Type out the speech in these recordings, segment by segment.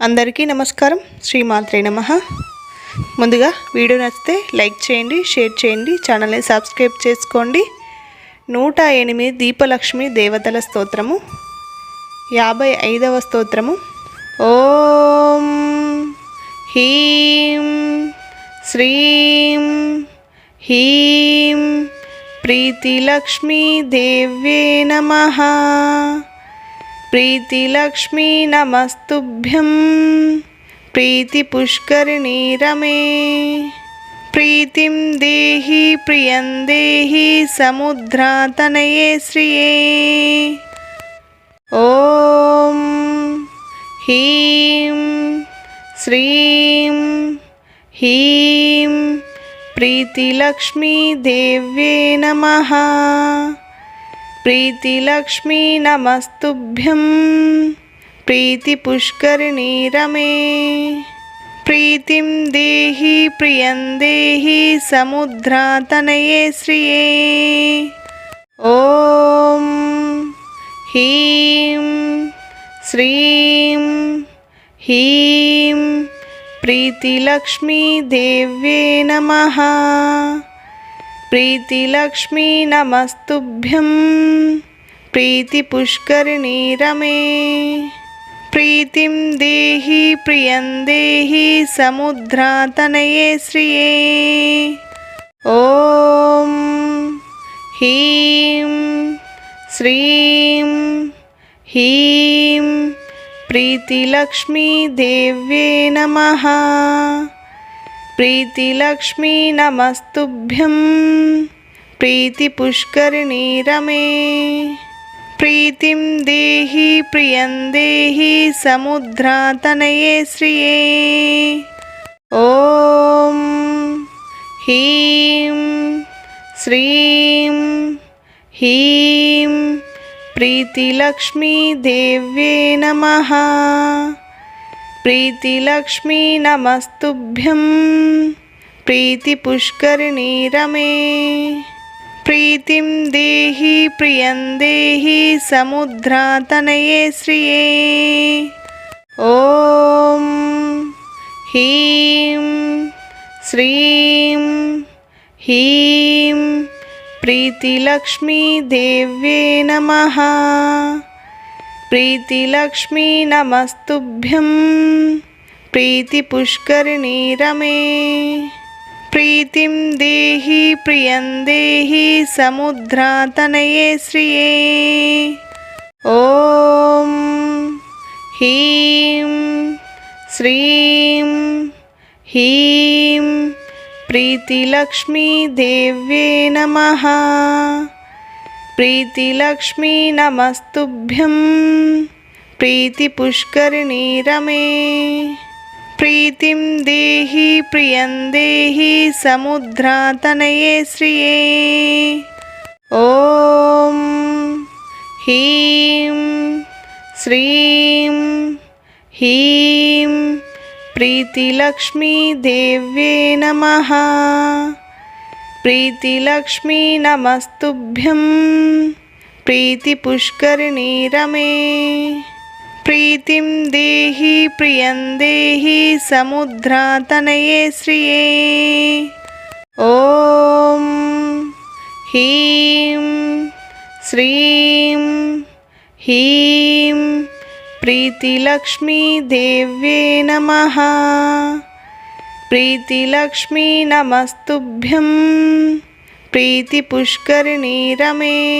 అందరికీ నమస్కారం. శ్రీమాత్రే నమ. ముందుగా వీడియో నచ్చితే లైక్ చేయండి షేర్ చేయండి ఛానల్ని సబ్స్క్రైబ్ చేసుకోండి. నూట ఎనిమిది దీపలక్ష్మి దేవతల స్తోత్రము. యాభై ఐదవ స్తోత్రము. ఓం హీం శ్రీం హీం ప్రీతిలక్ష్మీ దేవ్యే నమః. ప్రీతిలక్ష్మీ నమస్తుభ్యం. ప్రీతిపుష్కరిణీ రమే. ప్రీతిం దేహి ప్రియం దేహి సముద్రాతనయే శ్రియే. ఓం హీం శ్రీం హీం ప్రీతిలక్ష్మీ దేవ్యే నమః. ప్రీతిలక్ష్మీ నమస్తుభ్యం ప్రీతిపుష్కరిణీ రమే ప్రీతిం దేహి ప్రియం దేహి సముద్రాతనయే శ్రియే. ఓం హీం శ్రీం హీం ప్రీతిలక్ష్మీ దేవ్యే నమః. ప్రీతిలక్ష్మీ నమస్తుభ్యం. ప్రీతిపుష్కరిణీ రమే. ప్రీతిం దేహి ప్రియం దేహి సముద్రాతనయే శ్రియే. ఓం హీం శ్రీం హీం ప్రీతిలక్ష్మీ దేవ్యే నమః. ప్రీతిలక్ష్మీ నమస్తుభ్యం ప్రీతి పుష్కరిణీ రమే ప్రీతిం దేహి ప్రియం దేహి సముద్రాతనయే శ్రియే ఓం హీం శ్రీం హీం ప్రీతిలక్ష్మీ దేవ్యే నమః ప్రీతిలక్ష్మీ నమస్తుభ్యం. ప్రీతి పుష్కరిణీ రమే. ప్రీతిం దేహి ప్రియం దేహి సముద్రాతనయే శ్రియే. ఓం హీం శ్రీం హీం ప్రీతిలక్ష్మీ దేవ్యే నమః. ప్రీతిలక్ష్మీ నమస్తుభ్యం. ప్రీతిపుష్కరిణీ రమే. ప్రీతిం దేహి ప్రియం దేహి సముద్రాతనయే శ్రియే. ఓం హీం శ్రీం హీం ప్రీతిలక్ష్మీ దేవ్యే నమః. ప్రీతిలక్ష్మీ నమస్తుభ్యం. ప్రీతిపుష్కరిణీ రమే. ప్రీతిం దేహి ప్రియం దేహి సముద్రాతనయే శ్రియే. ఓం హీం శ్రీం హీం ప్రీతిలక్ష్మీ దేవ్యే నమః. ప్రీతిలక్ష్మీ నమస్తుభ్యం. ప్రీతిపుష్కరిణీ రమే. ప్రీతిం దేహి ప్రియం దేహి సముద్రాతనయే శ్రియే. ఓం హీం శ్రీం హీం ప్రీతిలక్ష్మీ దేవ్యే నమః. ప్రీతిలక్ష్మీ నమస్తుభ్యం. ప్రీతిపుష్కరిణీ రమే.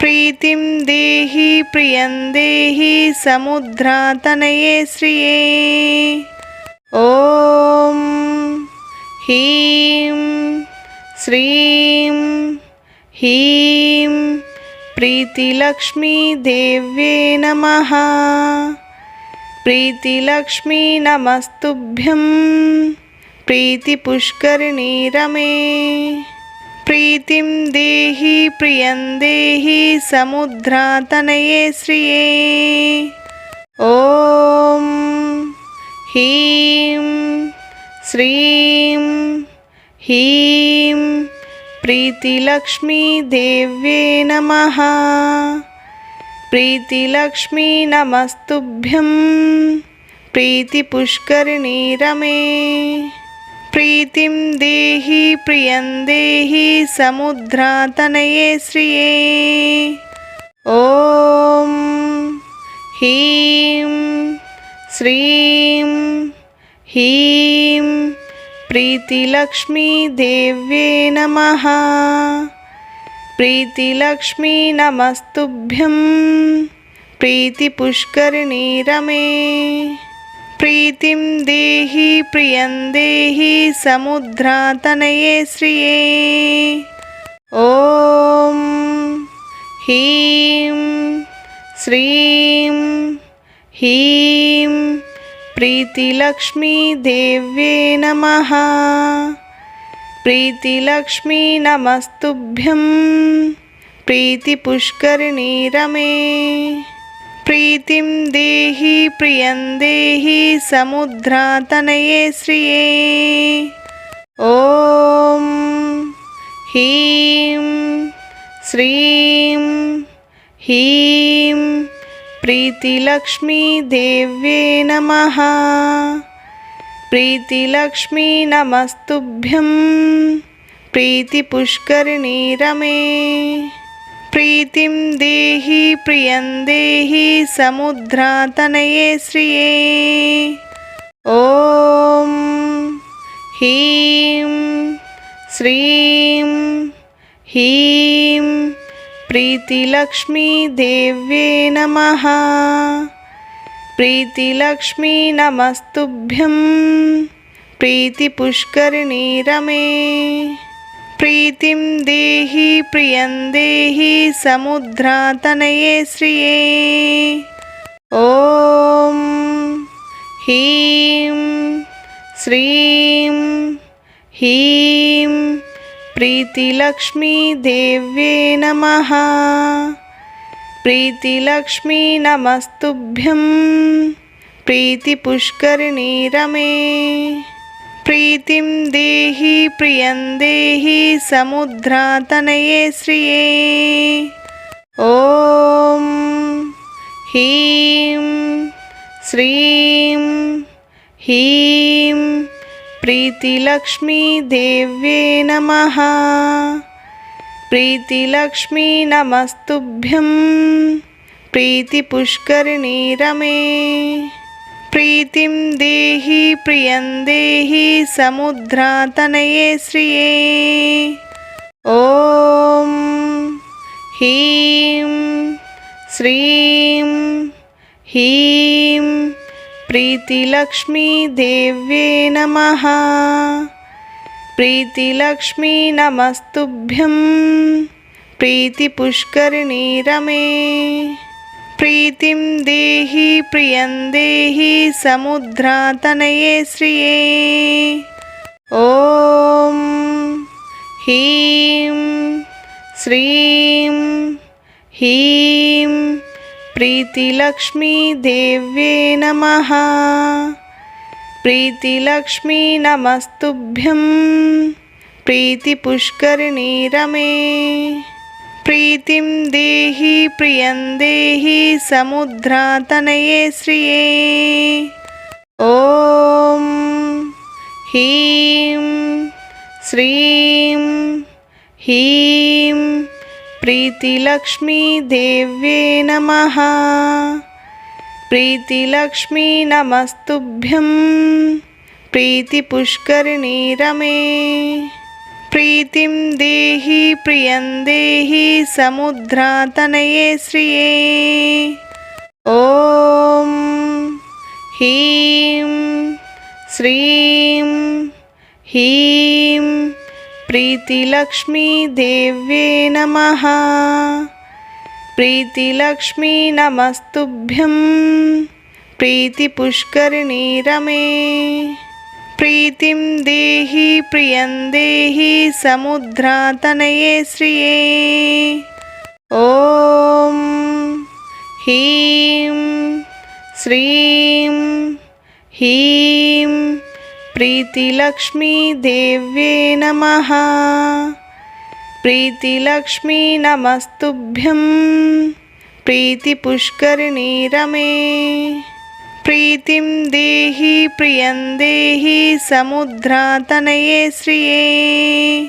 ప్రీతిం దేహి ప్రియం దేహి సముద్రాతనయే శ్రియే. ఓం హీం శ్రీం హీం ప్రీతిలక్ష్మీ దేవ్యే నమః. ప్రీతిలక్ష్మీ నమస్తుభ్యం ప్రీతిపుష్కరిణీ రమే ప్రీతిం దేహి ప్రియం దేహి సముద్రాతనయే శ్రియే ఓం హీం శ్రీం హీం ప్రీతిలక్ష్మీ దేవ్యే నమః प्रीतिलक्ष्मी नमस्तुभ्यं प्रीतिपुष्करिणी रमे प्रीतिं देहि प्रियं देहि समुद्रातनये श्रिये ॐ ह्रीं श्रीं ह्रीं प्रीतिलक्ष्मी देव्ये नमः प्रीतिलक्ष्मी नमस्तुभ्यं प्रीतिपुष्करिणी रमे प्रीतिं देहि प्रियं देहि समुद्रातनये श्रिये ॐ ह्रीं श्रीं ह्रीं प्रीतिलक्ष्मीदेव्ये नमः प्रीतिलक्ष्मी नमस्तुभ्यं प्रीतिपुष्करिणी रमे प्रीतिं देहि प्रियं देहि समुद्रातनये श्रिये ॐ ह्रीं श्रीं ह्रीं प्रीतिलक्ष्मीदेव्ये नमः प्रीतिलक्ष्मी नमस्तुभ्यं प्रीतिपुष्करिणी रमे प्रीतिं देहि प्रियं देहि समुद्रातनये श्रिये ॐ ह्रीं श्रीं ह्रीं प्रीतिलक्ष्मीदेव्ये नमः प्रीतिलक्ष्मी नमस्तुभ्यं प्रीतिपुष्करिणी रमे प्रीतिं देहि प्रियं देहि समुद्रातनये श्रिये ॐ ह्रीं श्रीं ह्रीं प्रीतिलक्ष्मीदेव्ये नमः प्रीतिलक्ष्मी नमस्तुभ्यं प्रीतिपुष्करिणी रमे प्रीतिं देहि प्रियं देहि समुद्रातनये श्रिये ॐ ह्रीं श्रीं ह्रीं प्रीतिलक्ष्मीदेव्ये नमः प्रीतिलक्ष्मी नमस्तुभ्यं प्रीतिपुष्करिणी रमे प्रीतिं देहि प्रियं देहि समुद्रातनये श्रिये। ॐ ह्रीं श्रीं ह्रीं प्रीतिलक्ष्मीदेव्ये नमः प्रीतिलक्ष्मी नमस्तुभ्यं प्रीतिपुष्करिणी रमे प्रीतिं देहि प्रियं देहि समुद्रातनये श्रिये ॐ ह्रीं श्रीं ह्रीं प्रीतिलक्ष्मीदेव्ये नमः प्रीतिलक्ष्मी नमस्तुभ्यं प्रीतिपुष्करिणी रमे प्रीतिं देहि प्रियं देहि समुद्रातनये श्रिये ॐ ह्रीं श्रीं ह्रीं प्रीतिलक्ष्मीदेव्ये नमः प्रीतिलक्ष्मी नमस्तुभ्यं प्रीतिपुष्करिणी रमे प्रीतिं देहि प्रियं देहि समुद्रातनये श्रिये ॐ ह्रीं श्रीं ह्रीं प्रीतिलक्ष्मीदेव्ये नमः प्रीतिलक्ष्मी नमस्तुभ्यं प्रीतिपुष्करिणी रमे प्रीतिं देहि प्रियं देहि समुद्रातनये श्रिये ॐ ह्रीं श्रीं ह्रीं प्रीतिलक्ष्मीदेव्ये नमः प्रीतिलक्ष्मी नमस्तुभ्यं। प्रीतिपुष्किणी रमे। प्रीतिं देहि प्रियं देहि समुद्रातनये श्रिये।